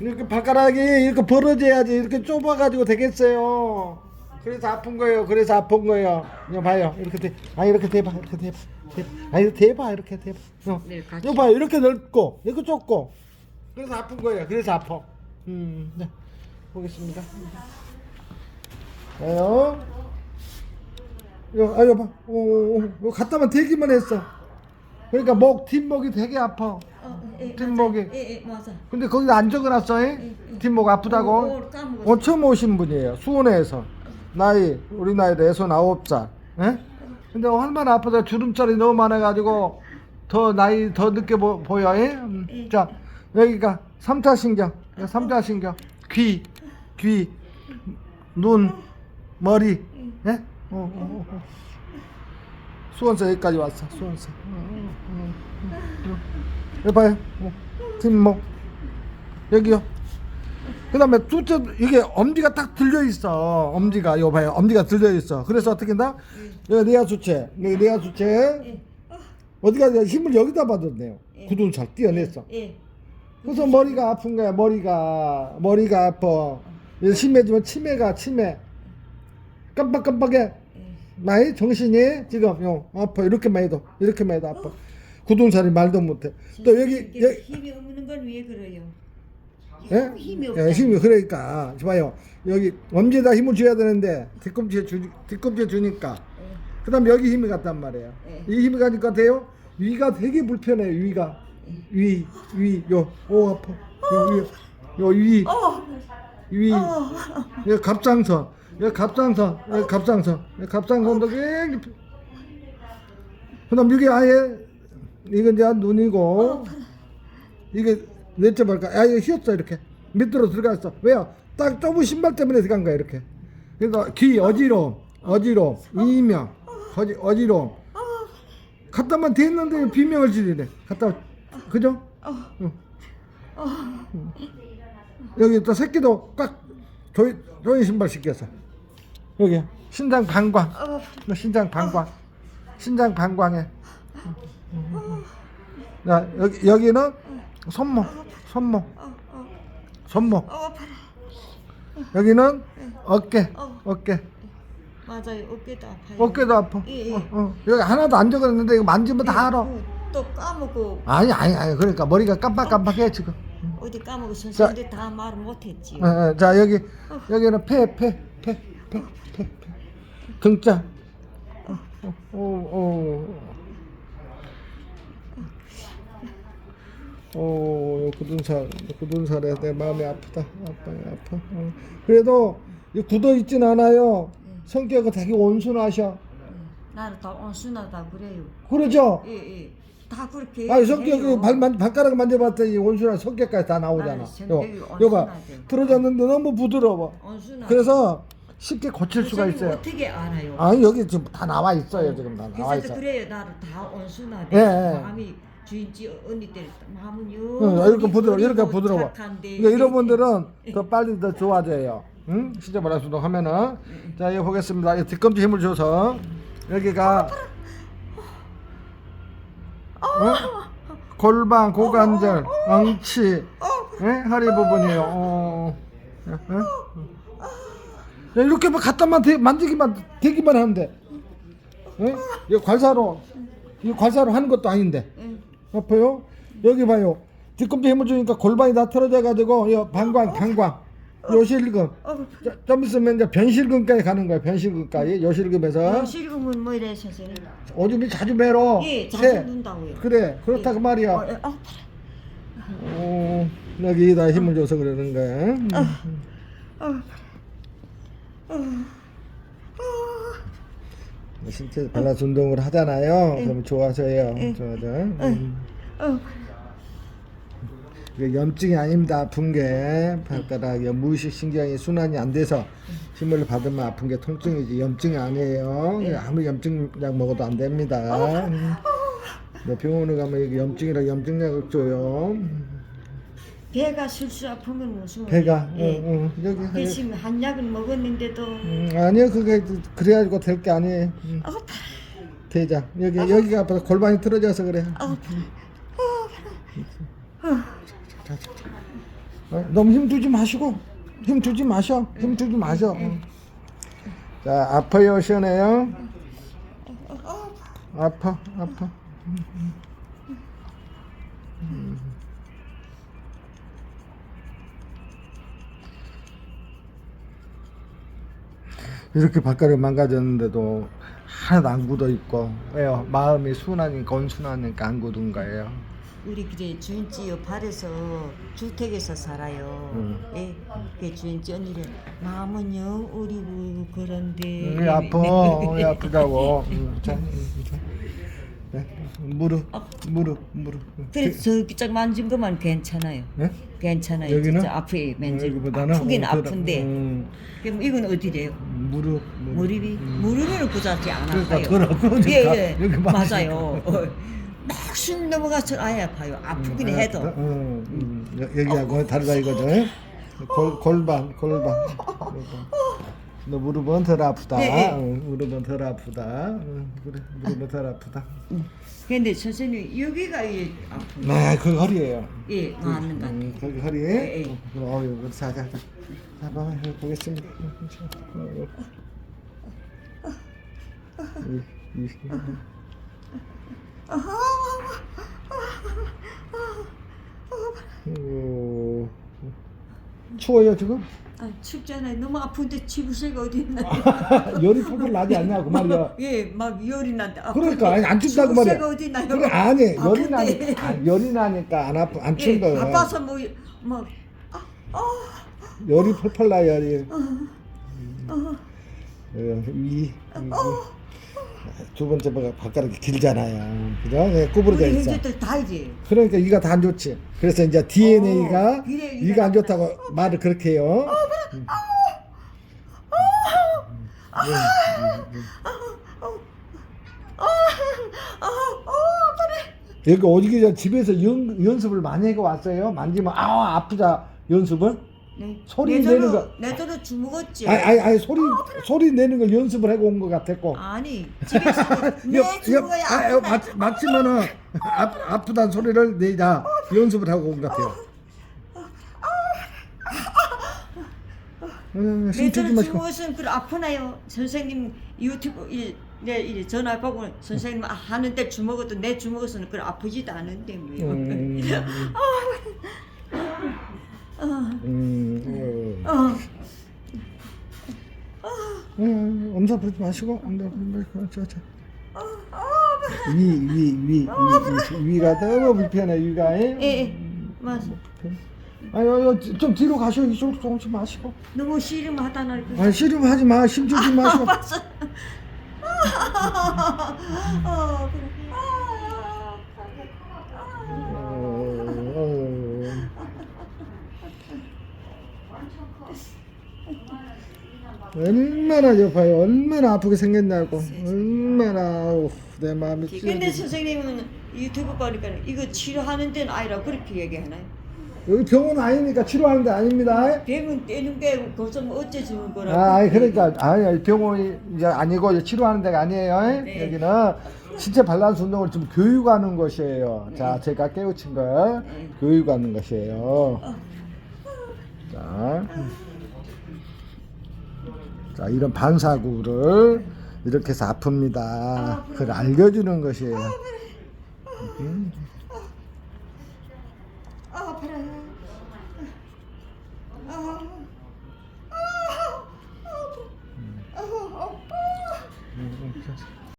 이렇게 발가락이 이렇게 벌어져야지 이렇게 좁아가지고 되겠어요. 그래서 아픈 거예요. 그래서 아픈 거예요. 이거 봐요. 이렇게 돼. 아 이렇게 대봐. 이렇게 대봐. 대봐. 아 이거 대봐. 이렇게 대봐. 어. 네. 이거 봐요. 이렇게 넓고 이렇게 좁고. 그래서 아픈 거예요. 그래서 아파. 음. 네. 보겠습니다. 봐요. 이거 아 이거 봐. 오, 오, 오. 갖다만 대기만 했어. 그러니까 목 뒷목이 되게 아파. 어, 예, 뒷목이. 맞아. 예, 예, 맞아. 근데 거기다 안 적어놨어. 잉? 뒷목 아프다고. 어, 어, 까먹었어. 어, 처음 오신 분이에요. 수원에서. 나이, 우리 나이 내손 아홉 살. 예? 근데 얼마나 아프다. 주름살이 너무 많아가지고 더 나이 더 늦게 보, 보여. 예? 음, 예. 자, 여기가 삼차 신경. 여기 삼차 신경. 귀, 귀, 눈, 머리. 예? 어, 어, 어, 어. 수원서 여기까지 왔어. 수원서. 어, 어, 어, 어, 어. 여기 봐요. 어, 뒷목. 여기요. 그 다음에 두째 이게 엄지가 딱 들려 있어. 엄지가 이거 봐요. 엄지가 들려 있어. 그래서 어떻게 한다? 여기 내하 수체. 여기. 예. 어, 어디가 힘을 여기다 받았네요. 굳은 잘 띄어냈어. 예. 그래서 머리가 아픈 거야. 머리가 머리가 아파. 심해지면 치매가 치매. 깜빡깜빡해. 예. 많이 정신이 지금 요 아파 이렇게만 해도 이렇게만 해도 아파. 굳은 살이 말도 못해. 또 여기 여기 힘이 없는 건 왜 그래요? 예? 힘이 예, 없다. 힘이 그러니까 봐요 여기 엄지에다 힘을 줘야 되는데 뒤꿈치에 주 뒤꿈치에 주니까 그다음 여기 힘이 갔단 말이에요 예. 이 힘이 가니까 돼요 위가 되게 불편해요 위가 위 위요오 아파 요위요위 어. 위 여기 갑상선 여기 갑상선 여기 갑상선 여기 갑상선도 굉장히 피- 그다음 여기 아예 이건 이제 눈이고 이게 넷째 발가 아 이거 휘었어 이렇게. 밑으로 들어갔어. 왜요? 딱 좁은 신발 때문에 들어간 거야 이렇게. 그러니까 귀 어지러움 어지러움 이명 어지 어지러움. 갖다만 대했는데 비명을 지르네. 갖다 그죠? 응. 응. 여기 또 새끼도 꽉 조이 신발 시켰어 여기 신장 방광 어. 너 신장 방광 신장 방광에 자 여기 여기는 손목 손목. 손목 어. 여기는 어깨 어. 어깨 맞아요. 어깨도 아파요. 어깨도 아파 예, 예. 어, 어. 여기 하나도 안 적었는데 이거 만지면 다 알아 그, 또 까먹고 아니 아니 아니 그러니까 머리가 깜빡깜빡해 지금 어디 까먹고 선생님들 다 말을 못했지. 어, 어, 자 여기 여기는 폐 폐 폐폐폐 등자 어, 어, 어, 굳은 살, 굳은 살에 내 마음이 아프다, 아파요, 아파. 어. 그래도 이 굳어 있진 않아요. 성격은 되게 온순하셔. 나는 다 온순하다 그래요. 그러죠? 예, 예. 다 그렇게. 아, 성격 해요. 그 발, 만- 발가락 만져봤더니 온순한 성격까지 다 나오잖아. 요, 성격이 요가 온순하죠. 틀어졌는데 너무 부드러워. 온순하다. 그래서 쉽게 고칠 수가 선생님 있어요. 어떻게 알아요? 아니 여기 지금 다 나와 있어요. 지금 다 나와 그래서 있어. 그래요. 나는 다 온순하대. 예, 예. 마음이 주인지 언니들 마음은 응, 이렇게 부드러워, 이렇게 부드러워. 그러니까 이런 분들은 더 빨리 더 좋아져요. 응? 시저 발화수동 하면은 자 이거 보겠습니다. 이 뒤꿈치 힘을 줘서 여기가 어? 골반, 고관절, 엉치, 예? 허리 부분이에요. 어. 예? 예? 야, 이렇게 막 갖다만 대, 만지기만 대기만 하는데, 예? 이거 관사로 이거 관사로 하는 것도 아닌데. 응. 아파요? 여기 봐요. 뒤꿈치 힘을 주니까 골반이 다 틀어져 가지고 요 방광 방광 요실금 어, 자, 좀 있으면 이제 변실금까지 가는 거야 변실금까지 요실금에서 어, 실금은 뭐 이래 선생님? 오줌이 자주 매러 예, 자주 새. 눈다고요. 그래 그렇다 그 어, 말이야 어, 어, 어, 여기다 힘을 줘서 그러는 거야 음. 신체 발라스 운동을 하잖아요 그럼 좋아져요 좋아져 음. 어, 이게 염증이 아닙니다. 아픈 게 발가락 무의식 신경이 순환이 안 돼서 힘을 받으면 아픈 게 통증이지 염증이 아니에요. 아무리 염증약 먹어도 안 됩니다. 네, 병원에 가면 여기 염증이라 염증약을 줘요. 배가 슬슬 아프면 무슨 배가 예. 어, 어, 여기 하- 대신 한 약을 먹었는데도. 음, 아니요 그게 그래가지고 될 게 아니에요. 음, 아파 대장 여기 여기가 아파서 골반이 틀어져서 그래. 아파 어, 너무 힘 주지 마시고 힘 주지 마셔. 힘 주지 마셔. 자 아파요 시원해요? 아파 아파 이렇게 바깥을 망가졌는데도 하나도 안 굳어 있고 왜요 마음이 순하니까 온순하니까 안 굳은 거예요 우리 그래 주인지 발에서 주택에서 살아요. 음. 예, 그 주인지 언니는 마음은 영 어리고 그런데 음, 왜 아파 왜 아프다고 음, 자, 음, 자. 네. 무릎 무릎 무릎 그래서 저기 짝 만진 것만 괜찮아요. 네? 괜찮아요. 여기는? 진짜 여기보다는 아프긴 어, 더- 아픈데 음, 그럼 이건 어디래요? 무릎 무릎. 무릎이 무릎은 굳지 안 그러니까. 그러- 그러니까 예, 예. 여기. 맞아요. 어. 막순 넘어가서 아예 아파요. 아프긴 음, 해도. 어, 음, 음, 여- 여기하고 다르다 이거죠 골, 골반 골반 골반. 너 무릎은 덜 아프다 네, 네. 어, 무릎은 덜 아프다 어, 그래 무릎은 덜 아프다 근데 선생님 여기가 이 아픈 네, 그 허리예요. 예 맞는 것 같아요. 음, 거기 허리에. 예, 예. 어, 그럼 어유, 우리 자, 자, 자. 자, 봐, 해 보겠습니다. 이, 이, 오, 추워요 지금? 아, 춥잖아요. 너무 아픈데 치부새가 어디 있나요? 열이 펄펄 나지 않냐 그 말이야. 예, 막 열이 난다. 그러니까 아니, 안 춥다고 말이야. 치부새가 어디 있나요? 그래 아니 열이 아픈데. 나니까 아, 열이 나니까 안 아프 안 예, 거예요. 아파서 뭐, 뭐, 열이 펄펄 나 열이. 어, 예, 위, 위. 두 번째 가 발가락이 길잖아요. 그죠? 네, 구부러져 우리 있어. 형제들 다 이제. 그러니까 이가 다 안 좋지. 그래서 이제 DNA가 어, 이래, 이래 이가 안. 좋다고 말을 그렇게 해요. 음. 여기 오기 전 집에서 연, 연습을 많이 해고 왔어요. 만지면 아 아프자 연습을. 네. 소리 내도로- 내는 거. 내도로 주먹었지. 아니 아니 아니 소리 소리 내는 걸 연습을 하고 온 것 같았고. 아니, 집에서 내 주먹어야 아, 여, 아프다. 맞, 맞지만은 아, 아프다는 소리를 내자 연습을 하고 온 것 같아요. 음, 내도로 마시고. 주먹었으면 그 아프나요? 선생님 유튜브 이, 내 이, 전화 보고 선생님 아, 하는데 주먹어도 내 주먹어서는 그 아프지도 않은데 뭐. 음, 음, 어. 어. 음, 엄살 부르지 마시고 엄살 부르지 마시고 저, 저. 위, 위, 위, 위, 위, 위가 너무 불편해 위가 예, 예. 맞아. 아니 좀 뒤로 가셔 이쪽으로 조금씩 마시고 너무 씨름하다 날. 그- 아니 씨름하지 마 힘주지 마시고 맞아. 어, 그래. 아, 어, 어. 얼마나 여파요 얼마나 아프게 생겼냐고 얼마나 어우, 내 마음이 근데 찢어지고. 선생님은 유튜브 보니까 이거 치료하는 데는 아니라 그렇게 얘기하나요? 여기 병원 아니니까 치료하는 데 아닙니다 병은 떼는 게 거기서 어째 주는 거라고. 아, 아니 그러니까 아니 병원이 이제 아니고 치료하는 데가 아니에요. 네. 여기는 신체 밸런스 운동을 좀 교육하는 것이에요. 자, 제가 깨우친 걸 네. 교육하는 것이에요. 자, 자 이런 반사구를 이렇게 해서 아픕니다. 그걸 알려주는 것이에요. 음.